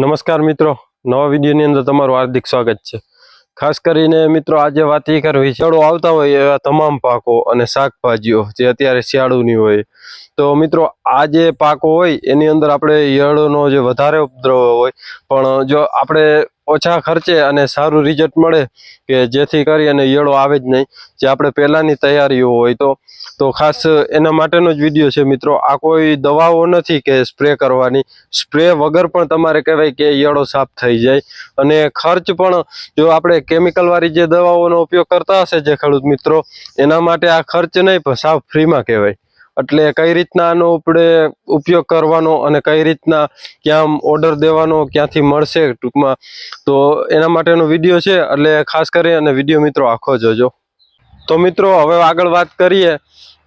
નમસ્કાર મિત્રો. નવા વિડીયોની અંદર તમારું હાર્દિક સ્વાગત છે. ખાસ કરીને મિત્રો આજે વાત એ કરવી, શિયાળો આવતા હોય એવા તમામ પાકો અને શાકભાજીઓ જે અત્યારે શિયાળુની હોય. તો મિત્રો, આ જે પાકો હોય, એની અંદર આપણે ઈયળોનો જે વધારે ઉપદ્રવ હોય, પણ જો આપણે ઓછા ખર્ચે અને સારું રિઝલ્ટ મળે કે જેથી કરી અને ઈયળો આવે જ નહીં. જે આપણે પહેલાંની તૈયારીઓ હોય તો તો ખાસ એના માટેનો જ વીડિયો છે મિત્રો. આ કોઈ દવાઓ નથી કે સ્પ્રે કરવાની. સ્પ્રે વગર પણ તમારે કહેવાય કે ઈયળો સાફ થઈ જાય. અને ખર્ચ પણ જો આપણે કેમિકલવાળી જે દવાઓનો ઉપયોગ કરતા હશે જે ખેડૂત મિત્રો, એના માટે આ ખર્ચ નહીં પણ સાફ ફ્રીમાં કહેવાય. એટલે કઈ રીતના આનો આપણે ઉપયોગ કરવાનો અને કઈ રીતના ક્યાં ઓર્ડર દેવાનો ક્યાંથી મળશે ટૂંકમાં. તો એના માટેનો વીડિયો છે, એટલે ખાસ કરી અને વીડિયો મિત્રો આખો જોજો. તો મિત્રો, હવે આગળ વાત કરીએ.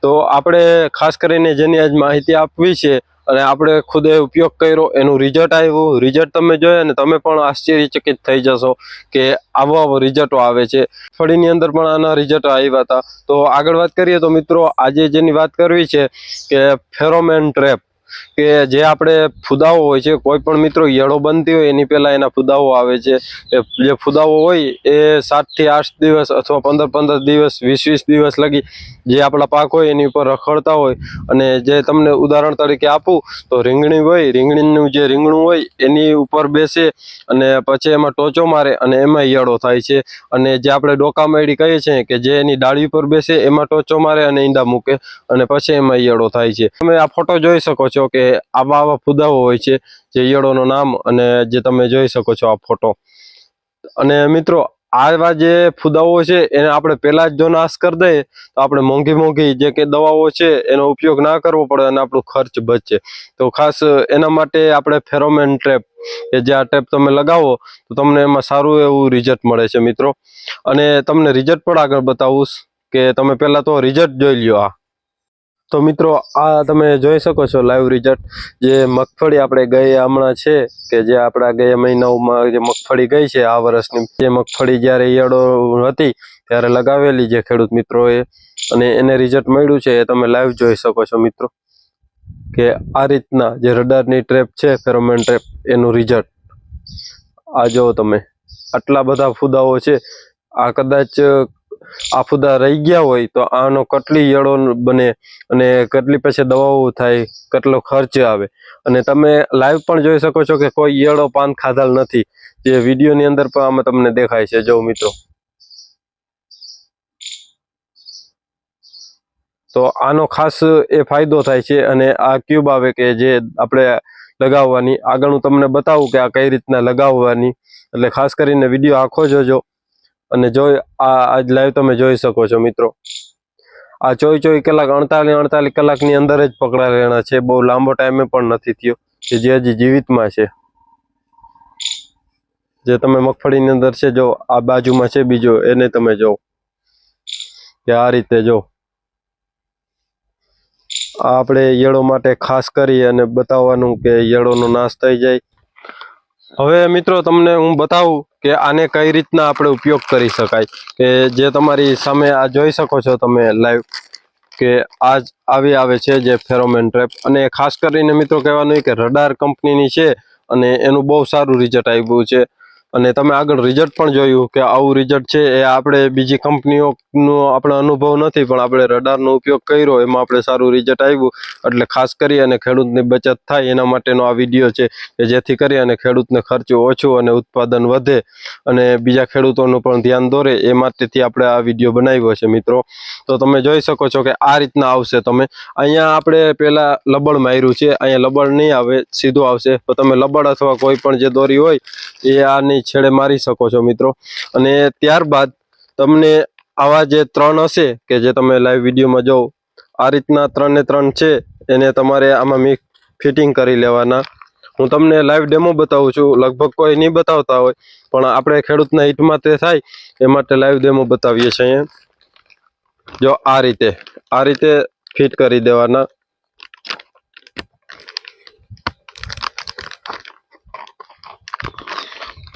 તો આપણે ખાસ કરીને જેની આજ માહિતી આપવી છે અને આપણે ખુદે ઉપયોગ કર્યો, એનું રિઝલ્ટ આવ્યું. રિઝલ્ટ તમે જોયા ને તમે પણ આશ્ચર્યચકિત થઈ જશો કે આવો આવો રિઝલ્ટો આવે છે. ફળીની અંદર પણ આના રિઝલ્ટ આવ્યા હતા. તો આગળ વાત કરીએ તો મિત્રો, આજે જેની વાત કરવી છે કે ફેરોમેન ટ્રેપ. કે જે આપણે ફુદાઓ હોય છે, કોઈ પણ મિત્રો યળો બનતી હોય, એની પહેલાં એના ફુદાઓ આવે છે. જે ફુદાઓ હોય, એ સાતથી આઠ દિવસ અથવા પંદર પંદર દિવસ, વીસ વીસ દિવસ લગી જે આપણા પાક હોય, એની ઉપર રખડતા હોય. અને જે તમને ઉદાહરણ તરીકે આપું, તો રીંગણી હોય, રીંગણીનું જે રીંગણું હોય, એની ઉપર બેસે અને પછી એમાં ટોચો મારે અને એમાં યળો થાય છે. અને જે આપણે ડોકામેડી કહીએ છીએ કે જે એની ડાળી ઉપર બેસે, એમાં ટોચો મારે અને ઈંડા મૂકે અને પછી એમાં યળો થાય છે. તમે આ ફોટો જોઈ શકો છો. કે આવા આવા ફુદાઓ હોય છે જે ઈયળોનું નામ અને જે તમે જોઈ શકો છો આ ફોટો. અને મિત્રો, આવા જે ફુદાઓ છે એને આપણે પહેલા જ જો નાશ કરી દઈએ, તો આપણે મોંઘી મોંઘી જે કે દવાઓ છે એનો ઉપયોગ ના કરવો પડે અને આપણો ખર્ચ બચે. તો ખાસ એના માટે આપણે ફેરોમેન ટ્રેપ કે જે આ ટેપ તમે લગાવો, તો તમને એમાં સારું એવું રિઝલ્ટ મળે છે મિત્રો. અને તમને રિઝલ્ટ પણ આગળ બતાવું કે તમે પહેલાં તો રિઝલ્ટ જોઈ લ્યો આ. તો મિત્રો, આ તમે જોઈ શકો છો લાઈવ રિઝલ્ટ જે મગફળી આપણે ગઈ હમણાં છે, કે જે આપણા ગયા મહિનાઓમાં જે મગફળી ગઈ છે, આ વર્ષની જે મગફળી જ્યારે ઈયળો હતી, ત્યારે લગાવેલી જે ખેડૂત મિત્રોએ, અને એને રિઝલ્ટ મળ્યું છે, એ તમે લાઈવ જોઈ શકો છો મિત્રો, કે આ રીતના જે રડારની ટ્રેપ છે ફેરોમેન ટ્રેપ એનું રિઝલ્ટ આ જુઓ તમે, આટલા બધા ફુદાઓ છે, આ કદાચ આ ફુદા રહી ગયા હોય તો આનો કેટલી યળો બને અને કેટલી પછી દવાઓ થાય, કેટલો ખર્ચ આવે. અને તમે લાઈવ પણ જોઈ શકો છો કે કોઈ યળો પાન ખાધેલ નથી. જે વિડીયોની અંદર પણ આમાં તમને દેખાય છે. જો મિત્રો. તો આનો ખાસ એ ફાયદો થાય છે અને આ ક્યુબ આવે કે જે આપણે લગાવવાની. આગળ હું તમને બતાવું કે આ કઈ રીતના લગાવવાની. એટલે ખાસ કરીને વીડિયો આખો જોજો. અને જોઈ, આ આજ લાઈવ તમે જોઈ શકો છો મિત્રો. આ ચોવી ચોવીસ કલાક અડતાલીસ અડતાલીસ કલાકની અંદર જ પકડાયેલા છે. બહુ લાંબો ટાઈમે પણ નથી થયો. કે જે હજી જીવિતમાં છે. જે તમે મગફળીની અંદર છે, જો આ બાજુમાં છે બીજો, એને તમે જો કે આ રીતે જો. આપણે યળો માટે ખાસ કરી અને બતાવવાનું કે યળોનો નાશ થઈ જાય. હવે મિત્રો તમને હું બતાવું કે આને કઈ રીતના આપણે ઉપયોગ કરી શકાય. કે જે તમારી સામે આ જોઈ શકો છો તમે લાઈવ કે આજ આવી આવે છે જે ફેરોમેન ટ્રેપ. અને ખાસ કરીને મિત્રો કહેવાનું કે રડાર કંપનીની છે અને એનું બહુ સારું રિઝલ્ટ આવ્યું છે. અને તમે આગળ રિઝલ્ટ પણ જોયું કે આવું રિઝલ્ટ છે, એ આપણે બીજી કંપનીઓનો આપણે અનુભવ નથી, પણ આપણે રડારનો ઉપયોગ કર્યો, એમાં આપણે સારું રિઝલ્ટ આવ્યું એટલે ખાસ કરી અને ખેડૂતની બચત થાય, એના માટેનો આ વીડિયો છે, કે જેથી કરી અને ખેડૂતને ખર્ચ ઓછો અને ઉત્પાદન વધે. અને બીજા ખેડૂતોનું પણ ધ્યાન દોરે, એ માટેથી આપણે આ વીડિયો બનાવ્યો છે, મિત્રો. તો તમે જોઈ શકો છો કે આ રીતના આવશે તમે. અહીંયા આપણે પહેલાં લબડ માર્યું છે, અહીંયા લબડ નહીં આવે, સીધું આવશે. તો તમે લબડ અથવા કોઈ પણ જે દોરી હોય, એ આની છેડે મારી શકો છો મિત્રો. અને ત્યારબાદ તમને આવા જે ત્રણ હશે, કે જે તમે લાઈવ વિડીયોમાં જોવો, આ રીતના ત્રણને ત્રણ છે, એને તમારે આમાં મિક્સ ફિટિંગ કરી લેવાના. હું તમને લાઈવ ડેમો બતાવું છું, લગભગ કોઈ નહીં બતાવતા હોય, પણ આપણે ખેડૂતના હિટમાં તે થાય, એ માટે લાઈવ ડેમો બતાવીએ છીએ જો આ રીતે આ રીતે ફિટ કરી દેવાના.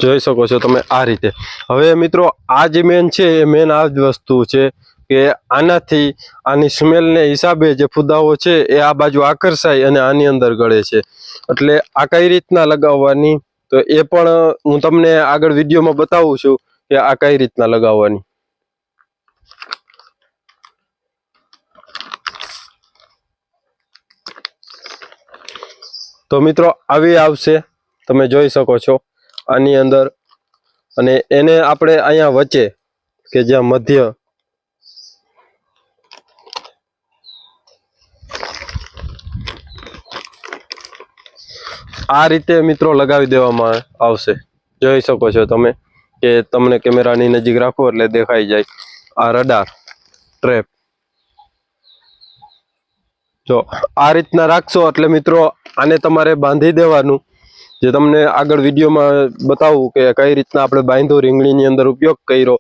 જોઈ શકો છો તમે આ રીતે. હવે મિત્રો, આ જે મેન છે, એ મેન આ જ વસ્તુ છે કે આનાથી આની સ્મેલને હિસાબે જે ફુદાઓ છે, એ આ બાજુ આકર્ષાય અને આની અંદર ગળે છે. એટલે આ કઈ રીતના લગાવવાની? તો એ પણ હું તમને આગળ વિડીયોમાં બતાવું છું કે આ કઈ રીતના લગાવવાની. તો મિત્રો, આવી આવશે. તમે જોઈ શકો છો. આની અંદર. અને એને આપણે અહીંયા વચ્ચે કે જ્યાં મધ્ય. આ રીતે મિત્રો લગાવી દેવામાં આવશે. જોઈ શકો છો તમે કે તમને કેમેરાની નજીક રાખો એટલે દેખાઈ જાય. આ રડાર, ટ્રેપ. જો આ રીતના રાખશો એટલે મિત્રો આને તમારે બાંધી દેવાનું. જે તમને આગળ વિડીયોમાં બતાવું કે કઈ રીતના આપણે બાંધો રીંગણીની અંદર ઉપયોગ કર્યો,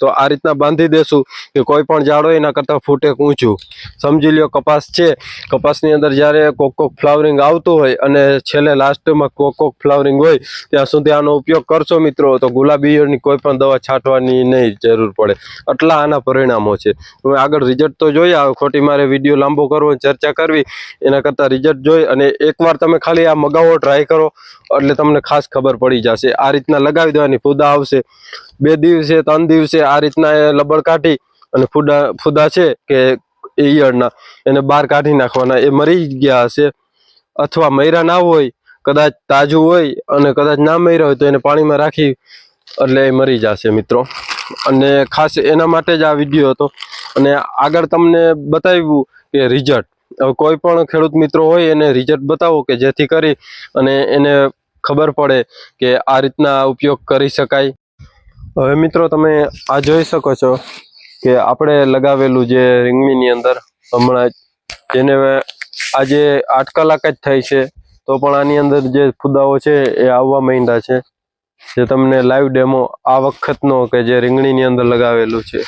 તો આ રીતના બાંધી દેશું કે કોઈ પણ ઝાડો એના કરતાં ફૂટે ઊંચું. સમજી લ્યો, કપાસ છે. કપાસની અંદર જ્યારે કોક કોક ફ્લાવરિંગ આવતું હોય અને છેલ્લે લાસ્ટમાં કોક કોક ફ્લાવરિંગ હોય, ત્યાં સુધી આનો ઉપયોગ કરશો મિત્રો, તો ગુલાબીઓની કોઈ પણ દવા છાંટવાની નહીં જરૂર પડે. આટલા આના પરિણામો છે. તમે આગળ રિઝલ્ટ તો જોઈ આવે ખોટી મારે વીડિયો લાંબો કરવો ચર્ચા કરવી, એના કરતાં રિઝલ્ટ જોઈ અને એકવાર તમે ખાલી આ મગાવો ટ્રાય કરો. એટલે તમને ખાસ ખબર પડી જશે. આ રીતના લગાવી દેવાની, ફૂદા આવશે. બે દિવસે, ત્રણ દિવસે આ રીતના એ લબડ કાઢી અને ફૂદા ફૂદા છે કે ઈયળના, એને બહાર કાઢી નાખવાના. એ મરી ગયા હશે અથવા મૈરા ના હોય, કદાચ તાજું હોય અને કદાચ ના મૈરા હોય તો એને પાણીમાં રાખી એટલે એ મરી જશે મિત્રો. અને ખાસ એના માટે જ આ વીડિયો હતો. અને આગળ તમને બતાવ્યું કે રિઝલ્ટ કોઈ પણ ખેડૂત મિત્રો હોય એને રિઝલ્ટ બતાવો કે જેથી કરી અને એને ખબર પડે કે આ રીતના ઉપયોગ કરી શકાય. હવે મિત્રો તમે આ જોઈ શકો છો કે આપણે લગાવેલું જે રીંગણીની અંદર હમણાં જેને આજે આઠ કલાક જ થઈ છે, તો પણ આની અંદર જે ફુદાઓ છે એ આવવા માંડ્યા છે. જે તમને લાઈવ ડેમો આ વખતનો કે જે રીંગણીની અંદર લગાવેલું છે.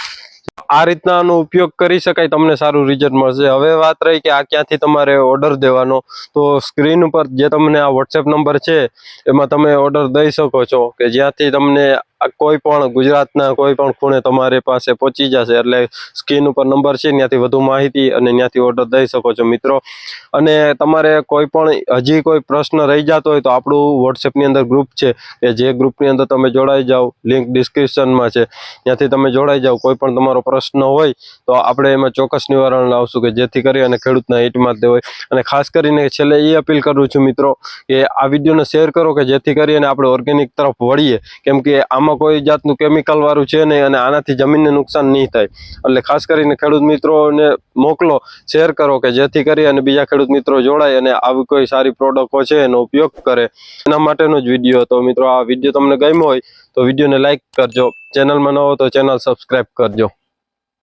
આ રીતના આનો ઉપયોગ કરી શકાય, તમને સારું રિઝલ્ટ મળશે. હવે વાત રહી કે આ ક્યાંથી તમારે ઓર્ડર દેવાનો, તો સ્ક્રીન ઉપર જે તમને આ વોટ્સએપ નંબર છે, એમાં તમે ઓર્ડર દઈ શકો છો કે જ્યાંથી તમને કોઈ પણ ગુજરાતના કોઈ પણ ખૂણે તમારી પાસે પહોંચી જશે એટલે સ્ક્રીન ઉપર નંબર છે, ત્યાંથી વધુ માહિતી અને ત્યાંથી ઓર્ડર દઈ શકો છો મિત્રો. અને તમારે કોઈ પણ હજી કોઈ પ્રશ્ન રહી જતો હોય તો આપણું વોટ્સએપની અંદર ગ્રુપ છે કે જે ગ્રુપની અંદર તમે જોડાઈ જાઓ લિંક ડિસ્ક્રિપ્શનમાં છે, ત્યાંથી તમે જોડાઈ જાઓ, કોઈ પણ તમારો પ્રશ્ન હોય તો આપણે એમાં ચોક્કસ નિવારણ લાવશું કે જેથી કરી અને ખેડૂતના હિટમાં તે હોય. અને ખાસ કરીને છેલ્લે એ અપીલ કરું છું મિત્રો કે આ વિડીયોને શેર કરો કે જેથી કરીને આપણે ઓર્ગેનિક તરફ વળીએ. કેમ કે આમાં કોઈ જાતનું કેમિકલ વાળું છે નહીં અને આનાથી જમીનને નુકસાન નહીં થાય. એટલે ખાસ કરીને ખેડૂત મિત્રોને મોકલો શેર કરો કે જેથી કરી અને બીજા ખેડૂત મિત્રો જોડાય અને આવી કોઈ સારી પ્રોડક્ટો છે એનો ઉપયોગ કરે. એના માટેનો જ વીડિયો હતો. મિત્રો, આ વીડિયો તમને ગમ્યો હોય તો વિડીયોને લાઇક કરજો. ચેનલમાં ન હો તો ચેનલ સબસ્ક્રાઈબ કરજો.